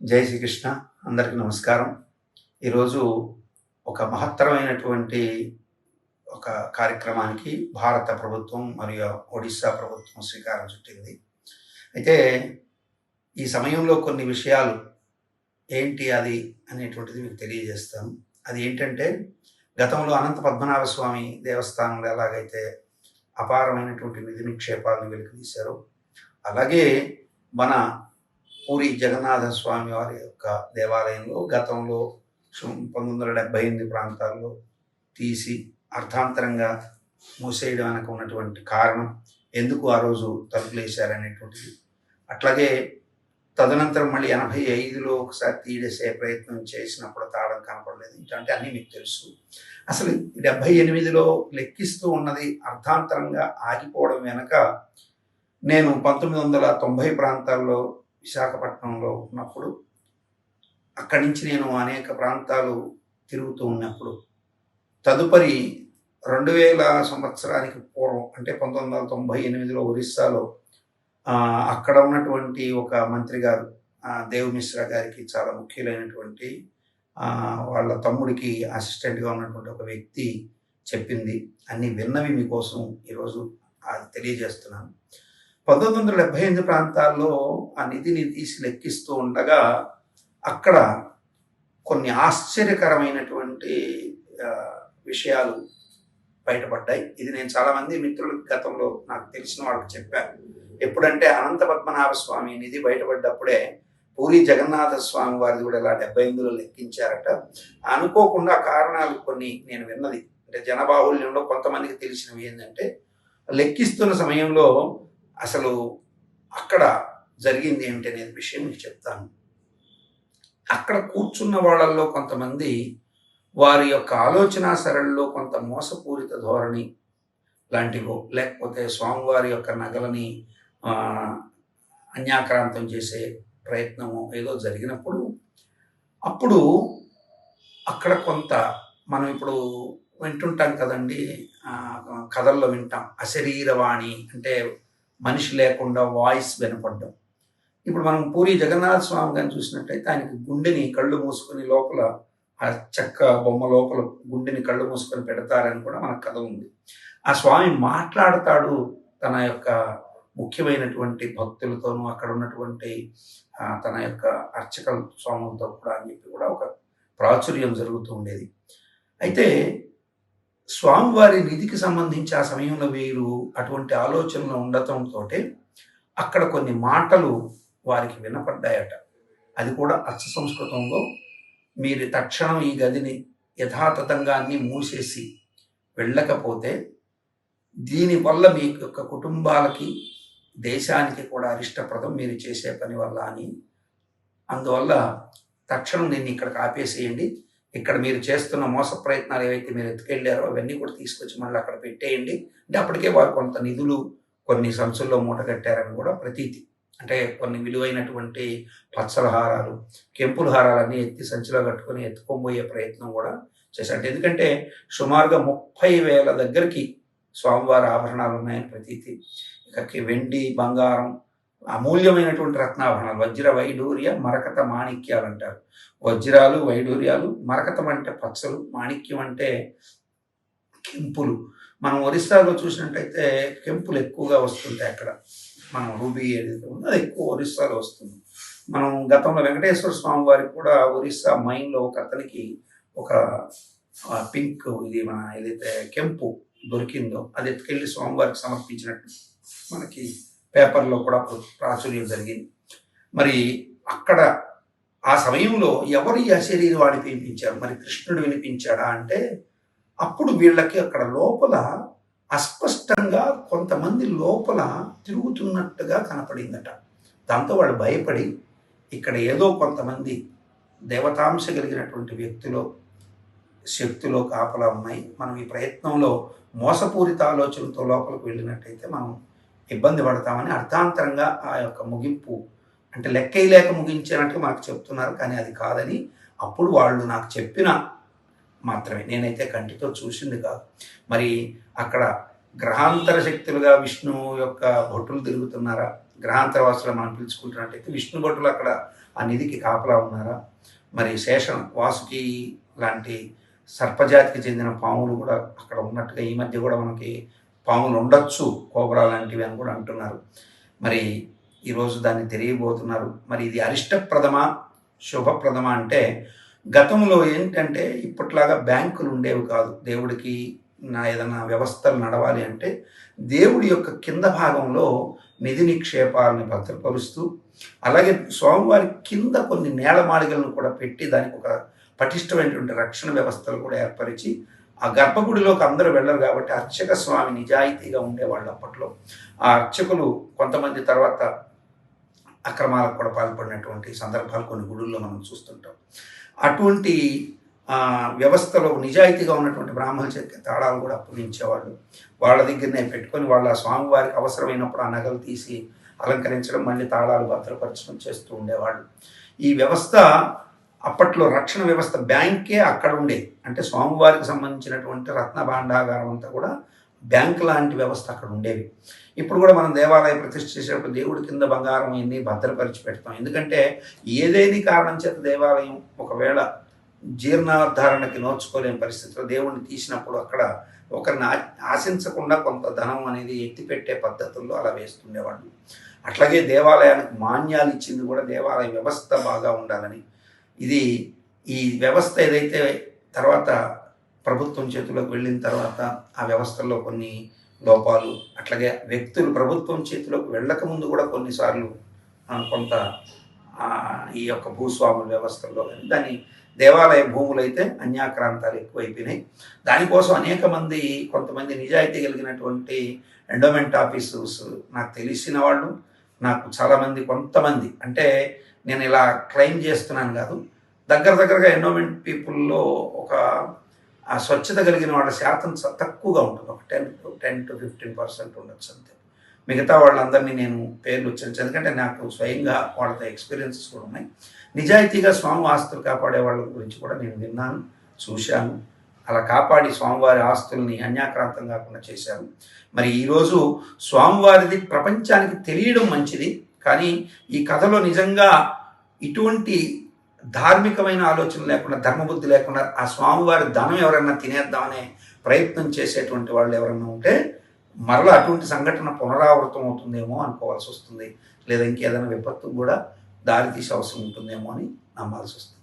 జై శ్రీకృష్ణ అందరికీ నమస్కారం. ఈరోజు ఒక మహత్తరమైనటువంటి ఒక కార్యక్రమానికి భారత ప్రభుత్వం మరియు ఒడిశా ప్రభుత్వం శ్రీకారం చుట్టింది. అయితే ఈ సమయంలో కొన్ని విషయాలు ఏంటి అది అనేటువంటిది మీకు తెలియజేస్తాను. అది ఏంటంటే గతంలో అనంత పద్మనాభ స్వామి దేవస్థానంలో ఎలాగైతే అపారమైనటువంటి నిధి నిక్షేపాలను వెలికితీశారో అలాగే మన పూరి జగన్నాథ స్వామి వారి యొక్క దేవాలయంలో గతంలో పంతొమ్మిది వందల డెబ్బై ఎనిమిది ప్రాంతాల్లో తీసి అర్థాంతరంగా మూసేయడం వెనక ఉన్నటువంటి కారణం ఎందుకు ఆ రోజు తలుపులు వేశారనేటువంటిది అట్లాగే తదనంతరం మళ్ళీ ఎనభై ఐదులో ఒకసారి తీడేసే ప్రయత్నం చేసినప్పుడు తాళం కనపడలేదు. ఇట్లాంటి అన్నీ మీకు తెలుసు. అసలు డెబ్బై ఎనిమిదిలో లెక్కిస్తూ ఉన్నది అర్థాంతరంగా ఆగిపోవడం వెనక నేను పంతొమ్మిది వందల తొంభై ప్రాంతాల్లో విశాఖపట్నంలో ఉన్నప్పుడు అక్కడి నుంచి నేను అనేక ప్రాంతాలు తిరుగుతూ ఉన్నప్పుడు తదుపరి రెండు వేల సంవత్సరానికి పూర్వం అంటే పంతొమ్మిది వందల తొంభై ఎనిమిదిలో ఒరిస్సాలో అక్కడ ఉన్నటువంటి ఒక మంత్రి గారు ఆ, దేవ్ మిశ్రా గారికి చాలా ముఖ్యులైనటువంటి వాళ్ళ తమ్ముడికి అసిస్టెంట్గా ఉన్నటువంటి ఒక వ్యక్తి చెప్పింది. అన్ని విన్నవి మీకోసం ఈరోజు అది తెలియజేస్తున్నాను. పంతొమ్మిది వందల డెబ్బై ఎనిమిది ప్రాంతాల్లో ఆ నిధిని తీసి లెక్కిస్తూ ఉండగా అక్కడ కొన్ని ఆశ్చర్యకరమైనటువంటి విషయాలు బయటపడ్డాయి. ఇది నేను చాలామంది మిత్రులకు గతంలో నాకు తెలిసిన వాళ్ళకి చెప్పాను ఎప్పుడంటే అనంత పద్మనాభ స్వామి నిధి బయటపడ్డప్పుడే పూరి జగన్నాథ స్వామి వారిది కూడా ఇలా డెబ్బై ఎనిమిదిలో లెక్కించారట. అనుకోకుండా కారణాలు కొన్ని నేను విన్నది. అంటే జనబాహుల్యంలో కొంతమందికి తెలిసినవి ఏంటంటే లెక్కిస్తున్న సమయంలో అసలు అక్కడ జరిగింది ఏమిటి అనే విషయం మీకు చెప్తాను. అక్కడ కూర్చున్న వాళ్ళల్లో కొంతమంది వారి యొక్క ఆలోచన సరళిలో కొంత మోసపూరిత ధోరణి లాంటివో లేకపోతే స్వామివారి యొక్క నగలని అన్యాక్రాంతం చేసే ప్రయత్నము ఏదో జరిగినప్పుడు అప్పుడు అక్కడ కొంత మనం ఇప్పుడు వింటుంటాం కదండి కథల్లో వింటాం అశరీరవాణి అంటే మనిషి లేకుండా వాయిస్ వినపడ్డం. ఇప్పుడు మనం పూరి జగన్నాథ స్వామి గారిని చూసినట్టయితే ఆయనకి గుండెని కళ్ళు మూసుకొని లోపల ఆ చెక్క బొమ్మ లోపల గుండెని కళ్ళు మూసుకొని పెడతారని కూడా మనకు కథ ఉంది. ఆ స్వామి మాట్లాడతాడు తన యొక్క ముఖ్యమైనటువంటి భక్తులతోనూ అక్కడ ఉన్నటువంటి తన యొక్క అర్చక స్వాములతో కూడా అని చెప్పి కూడా ఒక ప్రాచుర్యం జరుగుతూ ఉండేది. అయితే స్వామివారి నిధికి సంబంధించి ఆ సమయంలో వీరు అటువంటి ఆలోచనలు ఉండటంతో అక్కడ కొన్ని మాటలు వారికి వినపడ్డాయట. అది కూడా అచ్చ సంస్కృతంలో మీరు తక్షణం ఈ గదిని యథాతథంగా అన్ని మూసేసి వెళ్ళకపోతే దీనివల్ల మీ యొక్క కుటుంబాలకి దేశానికి కూడా అరిష్టప్రదం మీరు చేసే పని వల్ల అని. అందువల్ల తక్షణం నేను ఇక్కడికి ఆపేసేయండి. ఇక్కడ మీరు చేస్తున్న మోస ప్రయత్నాలు ఏవైతే మీరు ఎత్తుకెళ్ళారో అవన్నీ కూడా తీసుకొచ్చి మళ్ళీ అక్కడ పెట్టేయండి. అంటే అప్పటికే వారు కొంత నిధులు కొన్ని సంచుల్లో మూట కట్టారని కూడా ప్రతీతి. అంటే కొన్ని విలువైనటువంటి పచ్చల హారాలు కెంపుల హారాలన్నీ ఎత్తి సంచిలో కట్టుకొని ఎత్తుకోబోయే ప్రయత్నం కూడా చేశారు. ఎందుకంటే సుమారుగా ముప్పై వేల దగ్గరికి స్వామివారి ఆభరణాలు ఉన్నాయని ప్రతీతి. ఇక వెండి బంగారం అమూల్యమైనటువంటి రత్నాభరణాలు. వజ్ర వైడూర్య మరకత మాణిక్యాలు అంటారు. వజ్రాలు వైడూర్యాలు మరకతం అంటే పచ్చలు మాణిక్యం అంటే కెంపులు. మనం ఒరిస్సాలో చూసినట్టయితే కెంపులు ఎక్కువగా వస్తుంటాయి అక్కడ. మనం రూబీ ఏదైతే ఉందో అది ఎక్కువ ఒరిస్సాలో వస్తుంది. మనం గతంలో వెంకటేశ్వర స్వామి వారికి కూడా ఒరిస్సా మైన్లో ఒక అతనికి ఒక పింక్ ఇది మన ఏదైతే కెంపు దొరికిందో అది ఎత్తుకెళ్ళి స్వామివారికి సమర్పించినట్టు మనకి పేపర్లో కూడా ప్రాచుర్యం జరిగింది. మరి అక్కడ ఆ సమయంలో ఎవరు ఈ అశరీరి వాడికి వినిపించారు? మరి కృష్ణుడు వినిపించాడా అంటే అప్పుడు వీళ్ళకి అక్కడ లోపల అస్పష్టంగా కొంతమంది లోపల తిరుగుతున్నట్టుగా కనపడిందట. దాంతో వాళ్ళు భయపడి ఇక్కడ ఏదో కొంతమంది దేవతాంశ కలిగినటువంటి వ్యక్తులు శక్తిలో కాపలా ఉన్నాయి. మనం ఈ ప్రయత్నంలో మోసపూరిత ఆలోచనతో లోపలికి వెళ్ళినట్టయితే మనం ఇబ్బంది పడతామని అర్థాంతరంగా ఆ యొక్క ముగింపు అంటే లెక్కలేక ముగించినట్టు మాకు చెప్తున్నారు కానీ అది కాదని అప్పుడు వాళ్ళు నాకు చెప్పిన మాత్రమే. నేనైతే కంటితో చూసింది కాదు. మరి అక్కడ గ్రహాంతర శక్తులుగా విష్ణువు యొక్క భటులు తిరుగుతున్నారా? గ్రహాంతర వాసులు మనం పిలుచుకుంటున్నట్టయితే విష్ణు భటులు అక్కడ ఆ నిధికి కాపలా ఉన్నారా? మరి శేషం వాసుకి లాంటి సర్పజాతికి చెందిన పాములు కూడా అక్కడ ఉన్నట్టుగా ఈ మధ్య కూడా మనకి పాములు ఉండొచ్చు కోబ్రా లాంటివి అని కూడా అంటున్నారు. మరి ఈరోజు దాన్ని తెలియబోతున్నారు. మరి ఇది అరిష్టప్రదమ శుభప్రదమ అంటే గతంలో ఏంటంటే ఇప్పట్లాగా బ్యాంకులు ఉండేవి కాదు. దేవుడికి నా ఏదైనా వ్యవస్థలు నడవాలి అంటే దేవుడి యొక్క కింద భాగంలో నిధి నిక్షేపాలను భద్రపరుస్తూ అలాగే స్వామివారి కింద కొన్ని నేలమాళిగలను కూడా పెట్టి దానికి ఒక పటిష్టమైనటువంటి రక్షణ వ్యవస్థలు కూడా ఏర్పరిచి ఆ గర్భగుడిలోకి అందరూ వెళ్ళరు కాబట్టి అర్చక స్వామి నిజాయితీగా ఉండేవాళ్ళు అప్పట్లో. ఆ అర్చకులు కొంతమంది తర్వాత అక్రమాలకు కూడా పాల్పడినటువంటి సందర్భాలు కొన్ని గుడుల్లో మనం చూస్తుంటాం. అటువంటి వ్యవస్థలో నిజాయితీగా ఉన్నటువంటి బ్రాహ్మణ చేతికి తాళాలు కూడా అప్పగించేవాళ్ళు. వాళ్ళ దగ్గరనే పెట్టుకొని వాళ్ళ స్వామివారికి అవసరమైనప్పుడు ఆ నగలు తీసి అలంకరించడం మళ్ళీ తాళాలు భద్రపరచడం చేస్తూ ఉండేవాళ్ళు. ఈ వ్యవస్థ అప్పట్లో రక్షణ వ్యవస్థ బ్యాంకే అక్కడ ఉండేది అంటే స్వామివారికి సంబంధించినటువంటి రత్న భాండాగారం అంతా కూడా బ్యాంక్ లాంటి వ్యవస్థ అక్కడ ఉండేవి. ఇప్పుడు కూడా మనం దేవాలయ ప్రతిష్ఠ చేసేటప్పుడు దేవుడి కింద బంగారం ఇన్ని భద్రపరిచి పెడతాం. ఎందుకంటే ఏదేని కారణం చేత దేవాలయం ఒకవేళ జీర్ణోద్ధారణకి నోచుకోలేని పరిస్థితిలో దేవుణ్ణి తీసినప్పుడు అక్కడ ఒకరిని ఆ- ఆశించకుండా కొంత ధనం అనేది ఎత్తిపెట్టే పద్ధతుల్లో అలా వేస్తుండేవాళ్ళు. అట్లాగే దేవాలయానికి మాన్యాలు ఇచ్చింది కూడా దేవాలయ వ్యవస్థ బాగా ఉండాలని ఇది ఈ వ్యవస్థ ఏదైతే తర్వాత ప్రభుత్వం చేతిలోకి వెళ్ళిన తర్వాత ఆ వ్యవస్థల్లో కొన్ని లోపాలు అట్లాగే వ్యక్తులు ప్రభుత్వం చేతిలోకి వెళ్ళకముందు కూడా కొన్నిసార్లు కొంత ఈ యొక్క భూస్వాముల వ్యవస్థల్లో కానీ దాని దేవాలయ భూములు అయితే అన్యాక్రాంతాలు ఎక్కువైపోయినాయి. దానికోసం అనేక మంది కొంతమంది నిజాయితీ కలిగినటువంటి ఎండోమెంట్ ఆఫీసర్స్ నాకు తెలిసిన వాళ్ళు నాకు చాలామంది కొంతమంది అంటే నేను ఇలా క్లెయిమ్ చేస్తున్నాను కాదు. దగ్గర దగ్గరగా ఎన్నోమెంట్ పీపుల్లో ఒక ఆ స్వచ్ఛత కలిగిన వాళ్ళ శాతం తక్కువగా ఉంటుంది. ఒక ten to ten to fifteen percent ఉండొచ్చు అంతే. మిగతా వాళ్ళందరినీ నేను పేర్లు వచ్చాను ఎందుకంటే నాకు స్వయంగా వాళ్ళతో ఎక్స్పీరియన్సెస్ కూడా ఉన్నాయి. నిజాయితీగా స్వామి ఆస్తులు కాపాడే వాళ్ళ గురించి కూడా నేను విన్నాను చూశాను. అలా కాపాడి స్వామివారి ఆస్తుల్ని అన్యాక్రాంతం కాకుండా చేశారు మరి ఈరోజు స్వామివారిది ప్రపంచానికి తెలియడం మంచిది. కానీ ఈ కథలో నిజంగా ఇటువంటి ధార్మికమైన ఆలోచన లేకుండా ధర్మబుద్ధి లేకుండా ఆ స్వామివారి ధనం ఎవరన్నా తినేద్దామనే ప్రయత్నం చేసేటువంటి వాళ్ళు ఎవరన్నా ఉంటే మరలా అటువంటి సంఘటన పునరావృతం అవుతుందేమో అనుకోవాల్సి వస్తుంది. లేదా ఇంకేదైనా విపత్తు కూడా దారి తీసే అవసరం ఉంటుందేమో అని నమ్మాల్సి వస్తుంది.